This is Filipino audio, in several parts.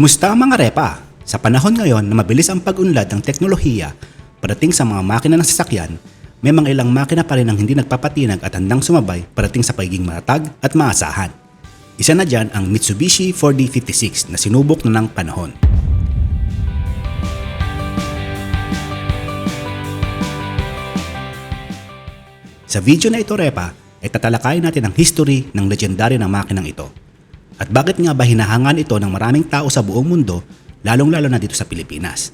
Kumusta mga repa? Sa panahon ngayon na mabilis ang pag-unlad ng teknolohiya parating sa mga makina ng sasakyan, may mga ilang makina pa rin ang hindi nagpapatinag at handang sumabay parating sa pagiging matatag at maasahan. Isa na dyan ang Mitsubishi 4D56 na sinubok na ng panahon. Sa video na ito, Repa, ay tatalakayin natin ang history ng legendary na makinang ito. At bakit nga ba hinahangan ito ng maraming tao sa buong mundo, lalong-lalo na dito sa Pilipinas.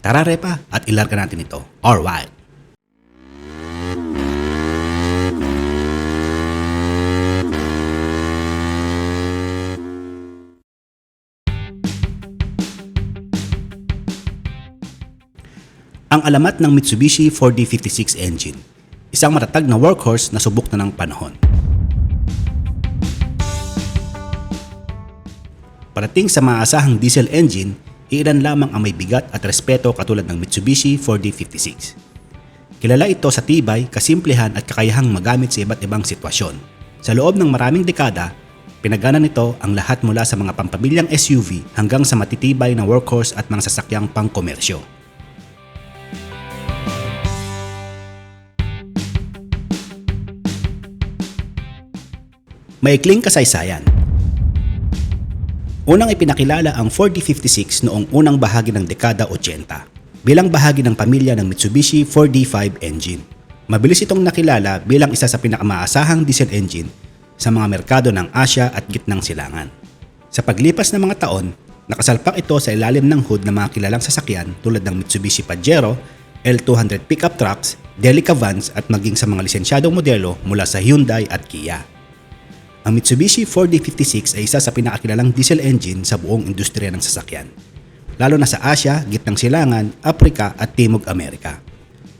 Tara, Repa, at ilarga natin ito. Alright! Ang alamat ng Mitsubishi 4D56 engine isang matatag na workhorse na subok na ng panahon. Parating sa maasahang diesel engine, iilan lamang ang may bigat at respeto katulad ng Mitsubishi 4D56. Kilala ito sa tibay, kasimplehan at kakayahang magamit sa iba't ibang sitwasyon. Sa loob ng maraming dekada, pinagana nito ang lahat mula sa mga pampamilyang SUV hanggang sa matitibay na workhorse at mga sasakyang pangkomersyo. Maikling kasaysayan. Unang ipinakilala ang 4056 noong unang bahagi ng dekada 80 bilang bahagi ng pamilya ng Mitsubishi 4D5 engine. Mabilis itong nakilala bilang isa sa pinakamaasahang diesel engine sa mga merkado ng Asya at gitnang silangan. Sa paglipas ng mga taon, nakasalpak ito sa ilalim ng hood ng mga kilalang sasakyan tulad ng Mitsubishi Pajero, L200 pickup trucks, Delica vans at maging sa mga lisensyadong modelo mula sa Hyundai at Kia. Ang Mitsubishi 4D56 ay isa sa pinakakilalang diesel engine sa buong industriya ng sasakyan, lalo na sa Asya, Gitnang Silangan, Afrika at Timog Amerika.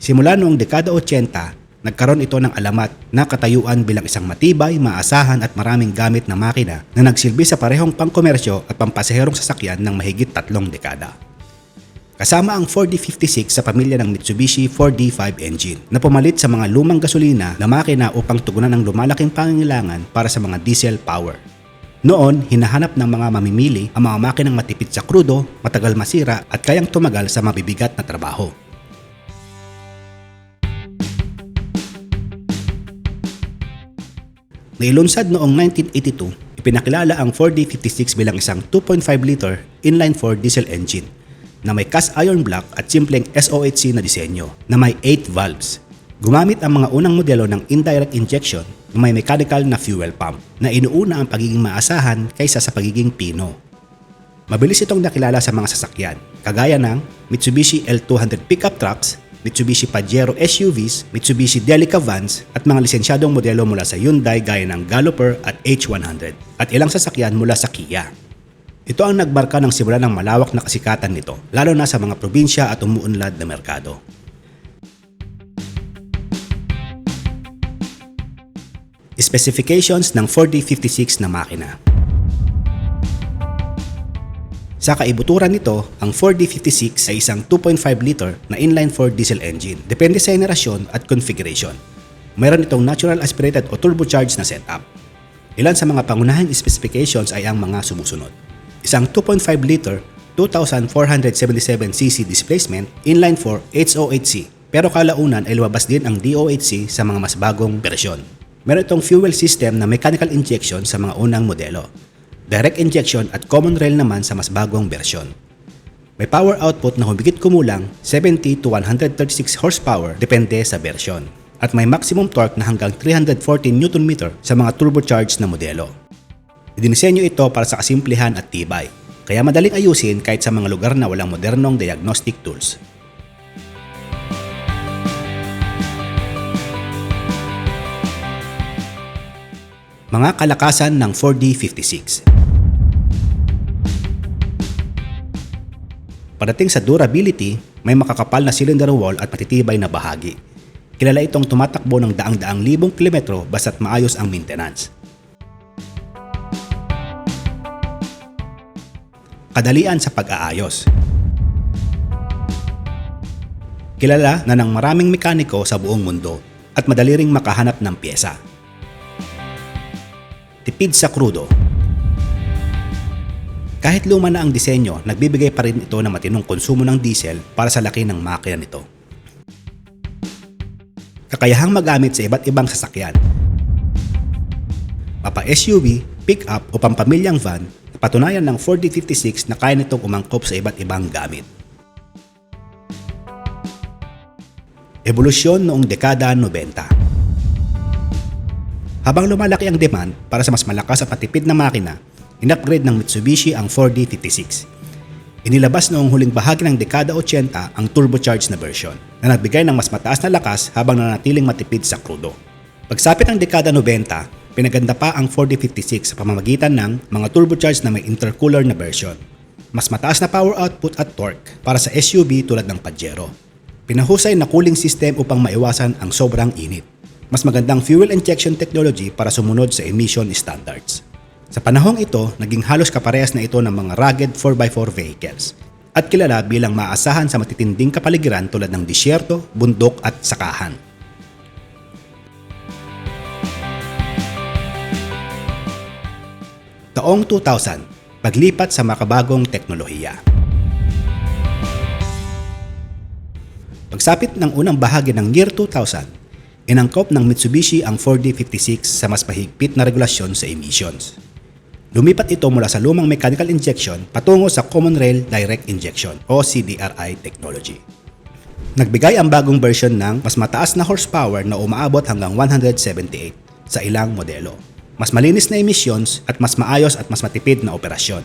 Simula noong dekada 80, nagkaroon ito ng alamat na katayuan bilang isang matibay, maasahan at maraming gamit na makina na nagsilbi sa parehong pangkomersyo at pampasaherong sasakyan ng mahigit tatlong dekada. Kasama ang 4D56 sa pamilya ng Mitsubishi 4D5 engine na pumalit sa mga lumang gasolina na makina upang tugunan ang lumalaking pangangailangan para sa mga diesel power. Noon, hinahanap ng mga mamimili ang mga makinang matipid sa krudo, matagal masira at kayang tumagal sa mabibigat na trabaho. Nailunsad noong 1982, ipinakilala ang 4D56 bilang isang 2.5 liter inline-4 diesel engine na may cast iron block at simpleng SOHC na disenyo na may 8 valves. Gumamit ang mga unang modelo ng indirect injection na may mechanical na fuel pump na inuuna ang pagiging maasahan kaysa sa pagiging pino. Mabilis itong nakilala sa mga sasakyan, kagaya ng Mitsubishi L200 pickup trucks, Mitsubishi Pajero SUVs, Mitsubishi Delica vans at mga lisensyadong modelo mula sa Hyundai gaya ng Galloper at H100 at ilang sasakyan mula sa Kia. Ito ang nagmarka ng simula ng malawak na kasikatan nito, lalo na sa mga probinsya at umuunlad na merkado. Specifications ng 4D56 na makina Sa kaibuturan nito, ang 4D56 ay isang 2.5 liter na inline-4 diesel engine. Depende sa generasyon at configuration. Mayroon itong natural aspirated o turbocharged na setup. Ilan sa mga pangunahing specifications ay ang mga sumusunod isang 2.5 liter 2,477cc displacement inline 4 HOHC pero kalaunan ay lumabas din ang DOHC sa mga mas bagong bersyon. Meron itong fuel system na mechanical injection sa mga unang modelo. Direct injection at common rail naman sa mas bagong bersyon. May power output na humigit kumulang 70 to 136 horsepower depende sa bersyon. At may maximum torque na hanggang 314 Nm sa mga turbocharged na modelo. Idinisenyo ito para sa kasimplihan at tibay, kaya madaling ayusin kahit sa mga lugar na walang modernong diagnostic tools. Mga kalakasan ng 4D56 Padating sa durability, may makakapal na cylinder wall at matitibay na bahagi. Kilala itong tumatakbo ng daang-daang libong kilometro basta't maayos ang maintenance. Kadalian sa pag-aayos. Kilala na ng maraming mekaniko sa buong mundo at madali ring makahanap ng pyesa. Tipid sa krudo. Kahit luma na ang disenyo, nagbibigay pa rin ito ng matinong konsumo ng diesel para sa laki ng makina nito. Kakayahang magamit sa iba't ibang sasakyan. Mapa SUV, pick-up o pampamilyang van, napatunayan ng 4056 na kaya nitong umangkop sa iba't ibang gamit. Ebolusyon noong dekada 90 Habang lumalaki ang demand para sa mas malakas at matipid na makina, in-upgrade ng Mitsubishi ang 4D56. Inilabas noong huling bahagi ng dekada 80 ang turbocharged na version na nagbigay ng mas mataas na lakas habang nanatiling matipid sa krudo. Pagsapit ng dekada 90, pinaganda pa ang 4D56 sa pamamagitan ng mga turbocharged na may intercooler na version. Mas mataas na power output at torque para sa SUV tulad ng Pajero. Pinahusay na cooling system upang maiwasan ang sobrang init. Mas magandang fuel injection technology para sumunod sa emission standards. Sa panahong ito, naging halos kaparehas na ito ng mga rugged 4x4 vehicles at kilala bilang maasahan sa matitinding kapaligiran tulad ng disyerto, bundok at sakahan. Taong 2000, paglipat sa makabagong teknolohiya. Pagsapit ng unang bahagi ng year 2000, inangkop ng Mitsubishi ang 4D56 sa mas mahigpit na regulasyon sa emissions. Lumipat ito mula sa lumang mechanical injection patungo sa Common Rail Direct Injection o CDRI technology. Nagbigay ang bagong version ng mas mataas na horsepower na umaabot hanggang 178 sa ilang modelo. Mas malinis na emissions at mas maayos at mas matipid na operasyon.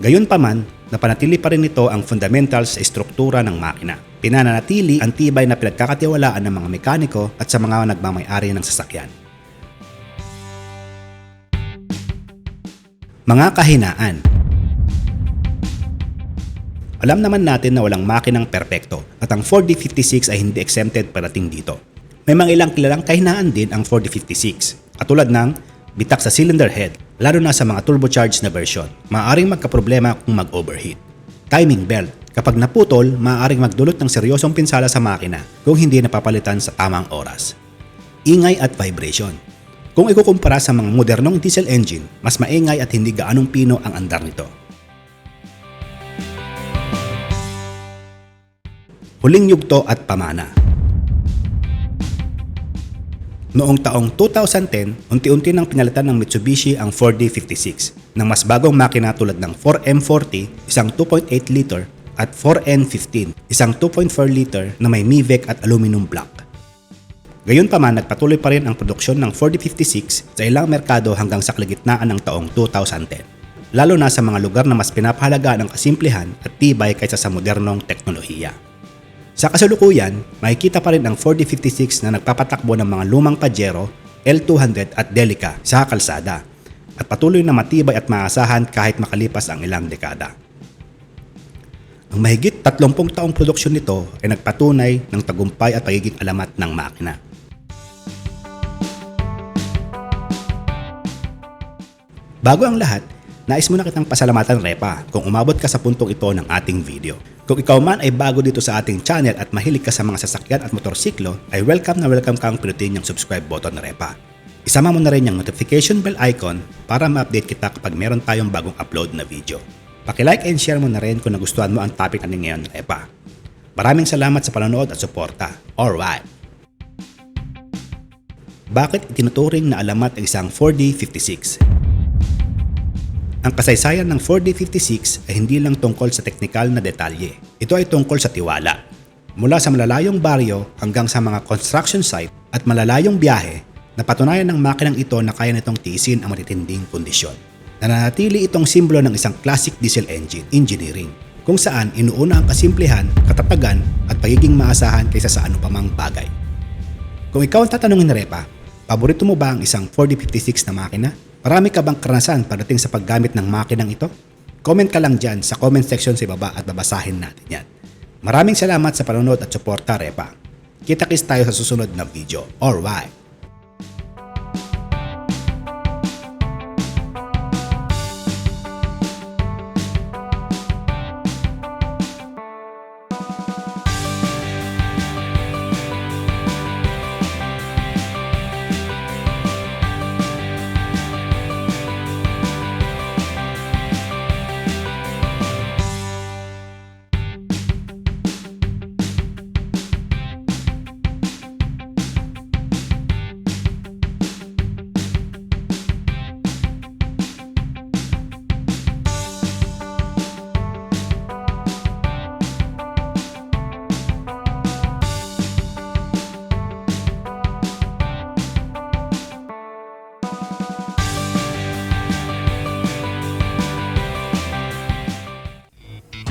Gayunpaman, napanatili pa rin ito ang fundamentals sa estruktura ng makina. Pinananatili ang tibay na pinagkakatiwalaan ng mga mekaniko at sa mga nagmamay-ari ng sasakyan. Mga kahinaan Alam naman natin na walang makinang perpekto at ang 4D56 ay hindi exempted parating dito. May mga ilang kilalang kahinaan din ang 4D56, katulad ng bitak sa cylinder head, lalo na sa mga turbocharged na version. Maaaring magkaproblema kung mag-overheat. Timing belt, kapag naputol, maaaring magdulot ng seryosong pinsala sa makina kung hindi napapalitan sa tamang oras. Ingay at vibration, kung ikukumpara sa mga modernong diesel engine, mas maingay at hindi gaanong pino ang andar nito. Huling yugto at pamana Noong taong 2010, unti-unti nang pinalitan ng Mitsubishi ang 4D56 ng mas bagong makina tulad ng 4M40, isang 2.8 liter, at 4N15, isang 2.4 liter na may MIVEC at aluminum block. Gayunpaman, nagpatuloy pa rin ang produksyon ng 4056 sa ilang merkado hanggang sa kalagitnaan ng taong 2010, lalo na sa mga lugar na mas pinapahalaga ng kasimplihan at tibay kaysa sa modernong teknolohiya. Sa kasalukuyan, makikita pa rin ang 4056 na nagpapatakbo ng mga lumang Pajero, L200 at Delica sa kalsada at patuloy na matibay at maasahan kahit makalipas ang ilang dekada. Ang mahigit 30 taong produksyon nito ay nagpatunay ng tagumpay at pagiging alamat ng makina. Bago ang lahat, nais muna kitang pasalamatan Repa kung umabot ka sa puntong ito ng ating video. Kung ikaw man ay bago dito sa ating channel at mahilig ka sa mga sasakyan at motorsiklo, ay welcome na welcome kang pinutin yung subscribe button Repa. Isama mo na rin yung notification bell icon para ma-update kita kapag meron tayong bagong upload na video. Paki-like and share mo na rin kung nagustuhan mo ang topic natin ngayon, Repa. Maraming salamat sa panonood at suporta. Alright! Bakit itinuturing na alamat ang isang 4D56? Ang kasaysayan ng 4D56 ay hindi lang tungkol sa teknikal na detalye. Ito ay tungkol sa tiwala. Mula sa malalayong baryo hanggang sa mga construction site at malalayong biyahe, napatunayan ng makinang ito na kaya nitong tiisin ang matitinding kondisyon. Nananatili itong simbolo ng isang classic diesel engine engineering kung saan inuuna ang kasimplihan, katatagan at pagiging maasahan kaysa sa anumang bagay. Kung ikaw ang tatanungin na Repa, paborito mo ba ang isang 4056 na makina? Marami ka bang karanasan pagdating sa paggamit ng makinang ito? Comment ka lang dyan sa comment section sa ibaba at babasahin natin yan. Maraming salamat sa panonood at suporta, Repa. Kita-kits tayo sa susunod na video. Alright!